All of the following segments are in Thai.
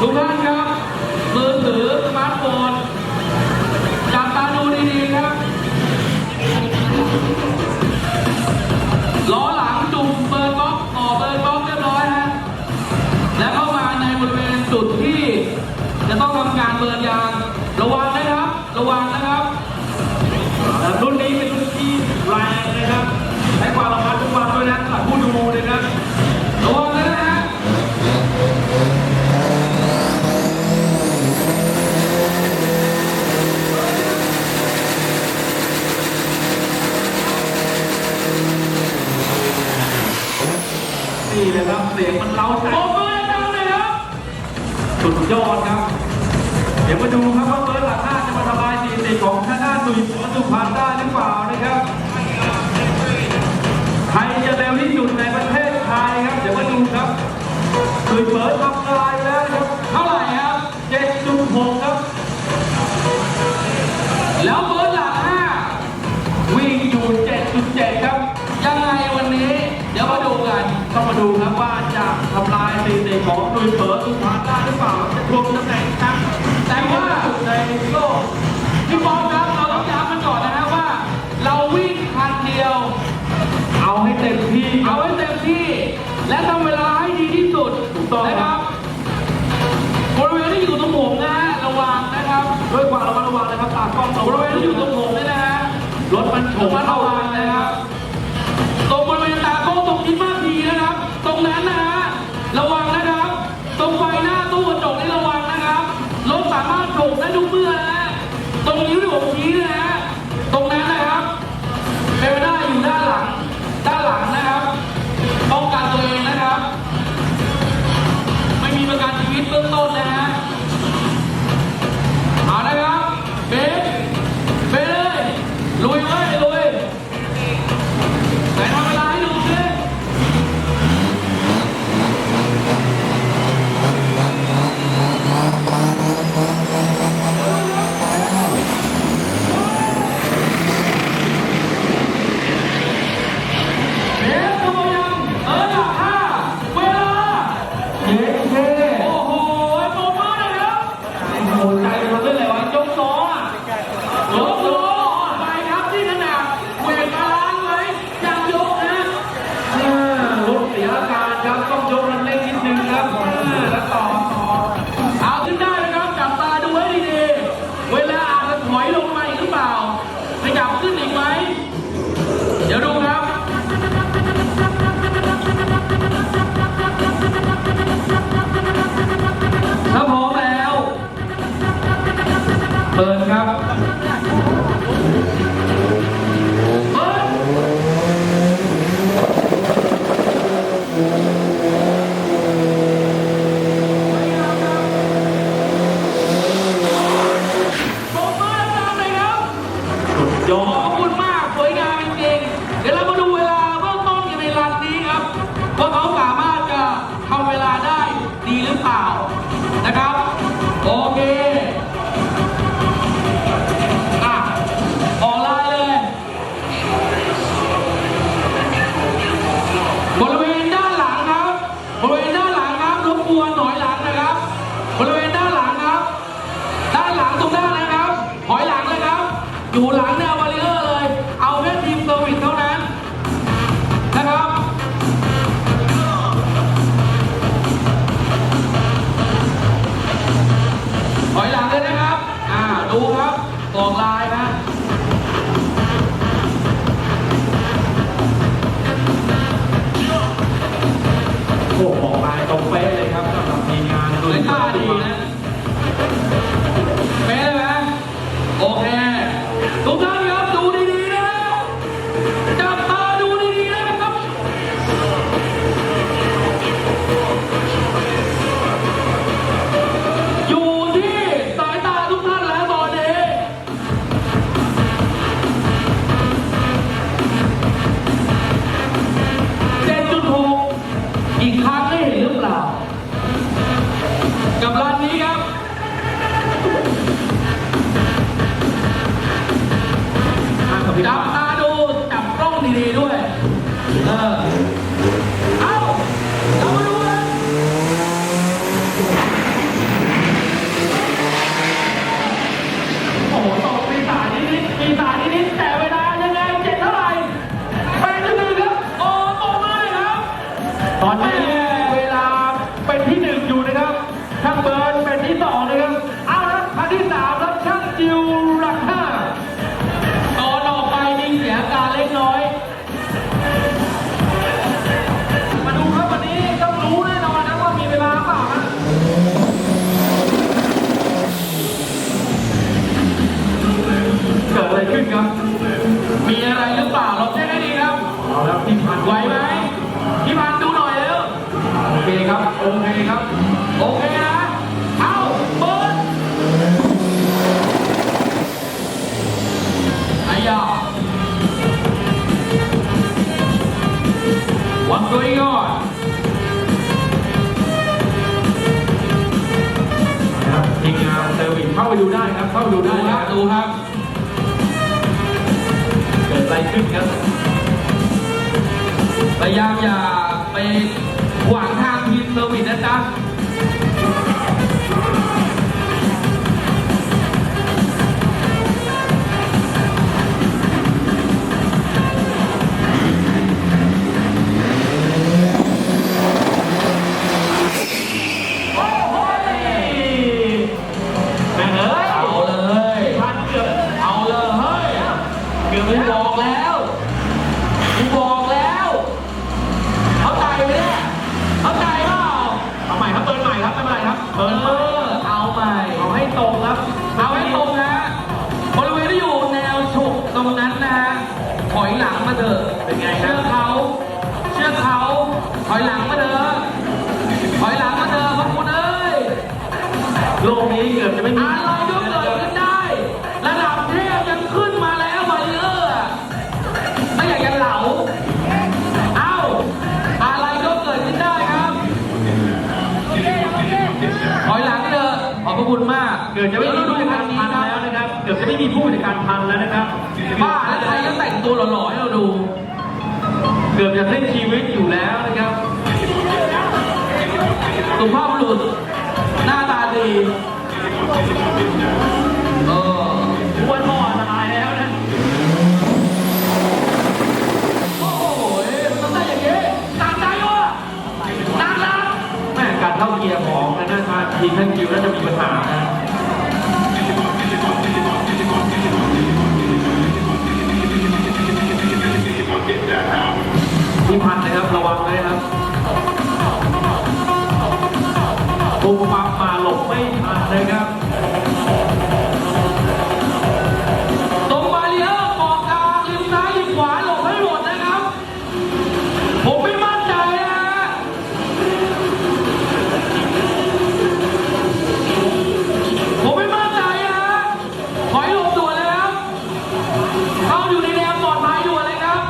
ทุกท่านครับมือถือสมาร์ทโฟนจับตาดูดีๆครับล้อหลังจุ่มเบอร์ก๊อกต่อเบอร์ก๊อกเรียบร้อยฮะแล้วเข้ามาในบริเวณจุดที่จะต้องทำการเบิร์ยางระวังนะครับ ระวังนะครับรุ่นนี้เป็นรุ่นที่แรงนะครับให้ความระมัดระวังด้วยนะสำหรับผู้ดูนะครับ เสียงมันเล่าใจโอ้ยดังเลยครับสุดยอดครับ เดี๋ยวมาดูครับว่า ของลุยเปิดคว้าได้หรือเปล่าจะรวมตำแหน่งตั้งแต่ว่าในโลกพี่บอลครับเราต้องย้ำมันก่อนนะฮะว่า เราวิ่งคันเดียว เอาให้เต็มที่เอาให้เต็มที่ และทำเวลาให้ดีที่สุดนะครับบริเวณที่อยู่ตรงผมนะฮะระวังนะครับ ด้วยความระมัดระวังนะครับตากล้องบริเวณที่อยู่ตรงผมเนี่ยนะฮะรถมันโฉบเข้ามา ตล่องลายนะโอ้ออกมาตรงเป๊ะเลยครับสำหรับทีงานดูท่าดีนะเป๊ะเลยไหมโอเคทุกท่าน ที เอาใหม่เอาให้ตรงครับ เอาให้ตรงนะบริเวณที่อยู่แนวฉุกตรงนั้นนะฮะถอยหลังมาเถอะเป็นไงคเชื่อเขา เชื่อเขาถอยหลัง กือบจะไม่มีผู้จัดการพันแล้วนะครับบ้าแล้วใครก็แต่งตัวหล่อๆให้เราดู เกือบจะสิ้นชีวิตอยู่แล้วนะครับสุภาพบุรุษหน้าตาดีเออหัวท่อตายแล้วนะโอ้โหมันต้องได้อย่างนี้ตามใจวะตามนะแม่การเข้าเกียร์ของนะน่าทีมท่านคิวน่าจะมีปัญหานะ ปุ๊บปั๊บมาหลบไม่ทันนะครับตรงบาเรียร์เกาะกลางริมซ้ายริมขวาหลบให้หมดนะครับ ผมไม่มั่นใจนะฮะผมไม่มั่นใจนะฮะถอยหลบด่วนเลยครับ เข้าอยู่ในแนวปลอดภัยด่วนเลยครับ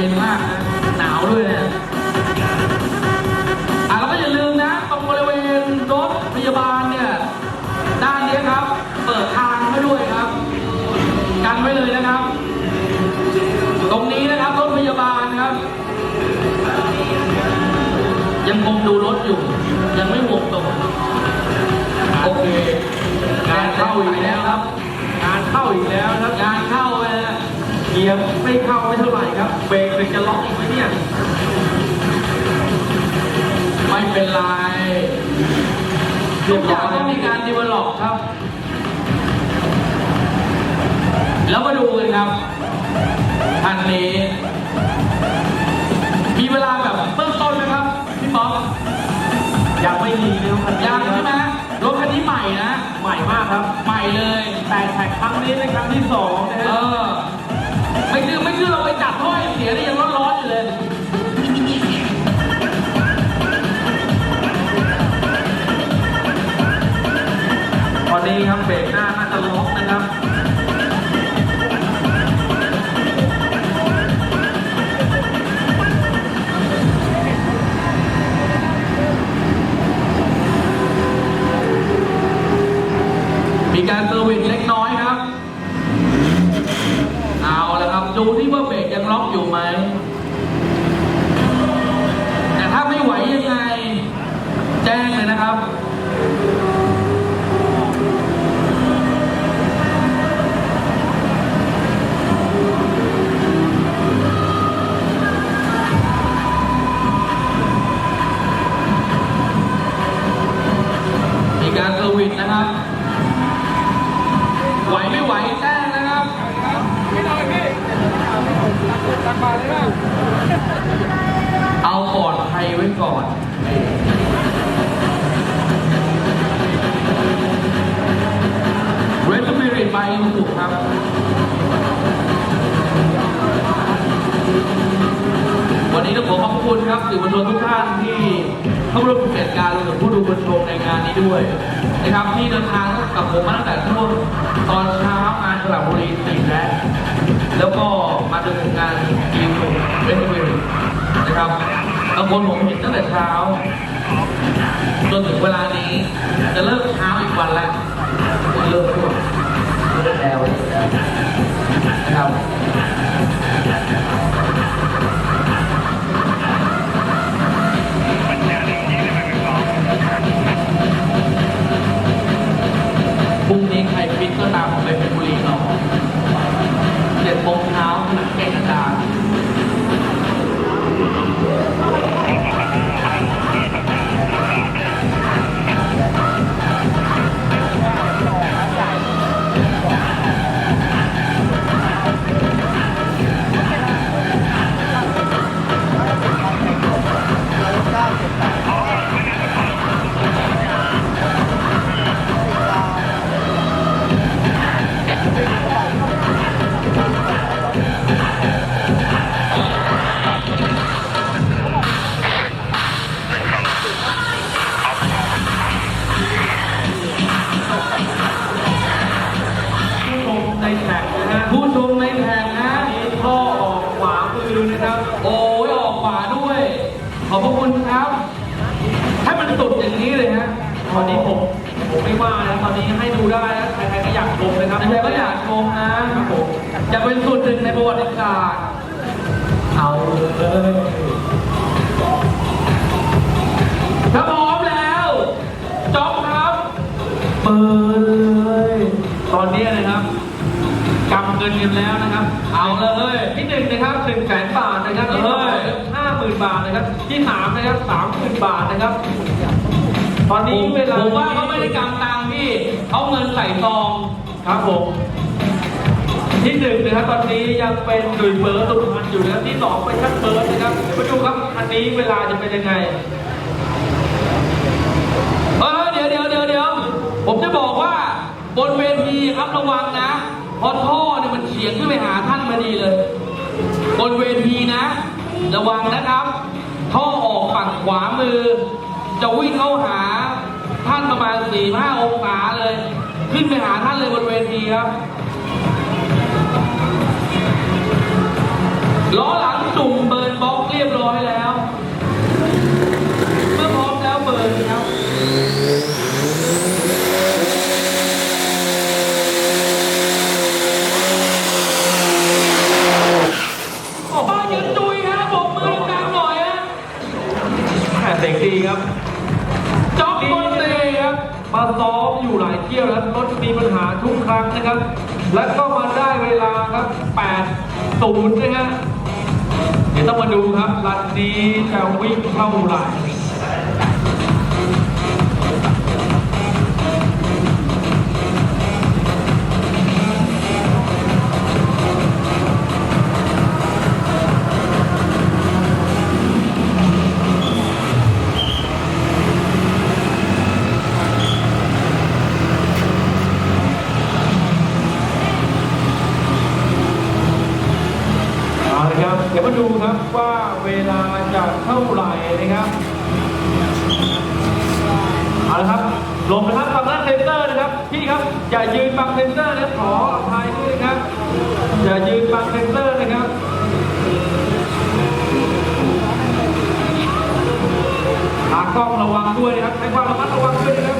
ย็นมากนะหนาวด้วยเนี่ยอะแล้วก็อย่าลืมนะ ตรงบริเวณรถพยาบาลเนี่ย ด้านนี้ครับ เปิดทางให้ด้วยครับ กันไว้เลยนะครับ ตรงนี้นะครับรถพยาบาลครับ ยังคงดูรถอยู่ ยังไม่วงตรงโอเค งานเข้าอีกแล้วครับ งานเข้าอีกแล้วนะครับงานเข้า เลยนะเกียร์ไม่เข้าไม่เท่าไหร่ครับ เบรกเป็นจะล็อกอีกไหมเนี่ย ไม่เป็นไรเรีทุยกบอร้ย่างอยต้องมีการดีเวลลอปครับ แล้วมาดูกันครับอันนี้ มีเวลาแบบเบื้องต้นไหมครับ พี่ป๊อปยังไม่มีนะครับยังใช่ไหมรถคันนี้ใหม่นะ ใหม่มากครับ ใหม่เลย แต่แท็กครั้งนี้เป็นครั้งที่สองนะเอฮะอ ไม่คือไม่คือเราไปจับท่อยเสียนี่ยังร้อนๆอยู่เลยตอนนี้ครับเบรก ไปมันถูกครับวันนี้ต้องขอขอบคุณครับสื่อมวลชนทุกท่านที่เข้าร่วมเหตุการรวมถึงผู้ดูบนชมในงานนี้ด้วยนะครับที่เดินทางกับผมมาตั้งแต่ช่วงตอนเช้ามานสระบุรีตีแล้วแล้วก็มาดึงงานกิวเป็นเวนนะครับบางคนผมเห็นตั้งแต่เช้าจนถึงเวลานี้จะเลิกเช้าอีกวันแล้วเลิกด้วย เลิ ขอบพระคุณครับ ให้มันสุดอย่างนี้เลยฮะตอนนี้ผมผมไม่ว่านะตอนนี้ให้ดูได้นะใครๆก็อยากชมนะครับใครๆก็อยากชมนะครับผมจะเป็นส่วนหนึ่งในประวัติศาสตร์เอาเลยถ้าพร้อมแล้วจ๊อบครับเปิดเลยตอนนี้นะครับกำเงินกันแล้วนะครับ เอาเลยที่หนึ่งนะครับหนึ่งแสนบาทนะครับที่สอง ห้าหมื่นบาทนะครับ ที่สามนะครับสามหมื่นบาทนะครับ ตอนนี้เวลาผมว่าเขาไม่ได้กำตังค์พี่เขาเงินใส่ซองครับผมที่หนึ่งนะครับตอนนี้ยังเป็นดุยเบิร์ดสุพรรณอยู่นะครับที่สองเป็นชัดเบิร์ดนะครับมาดูครับอันนี้เวลาจะเป็นยังไงเออเดี๋ยวเดี๋ยวเดี๋ยวเดี๋ยวผมจะบอกว่าบนเวทีครับระวังนะเพราะท่อเนี่ยมันเฉียงขึ้นไปหาท่านมาดีเลย บนเวทีนะ ระวังนะครับ ท่อออกฝั่งขวามือ จะวิ่งเข้าหาท่านประมาณสี่ห้าองศาเลย ขึ้นไปหาท่านเลยบนเวทีครับล้อหลังจุ่มเบิร์นบล็อกเรียบร้อยแล้ว เมื่อพร้อมแล้วเบิร์นครับ โอ้โหยืนจุยฮะบอกมือดังๆหน่อยฮะ แหม่เสียงดีครับ จ็อกโมเตครับ มาซ้อมอยู่หลายเที่ยวแล้วรถมีปัญหาทุกครั้งนะครับ และก็มาได้เวลาครับ8 0นะฮะเดี๋ยวต้องมาดูครับรันนี้จะวิ่งเท่าไหร่ เดี๋ยวมาดูครับว่าเวลาจะเท่าไหร่นะครับเอาละครับลงนะครับฝั่งด้านเซนเตอร์นะครับพี่ครับอย่ายืนบังเซนเตอร์นะขออภัยด้วยนะครับอย่ายืนบังเซนเตอร์นะครับขากล้องระวังด้วยนะครับใช้ความระมัดระวังด้วยนะครับ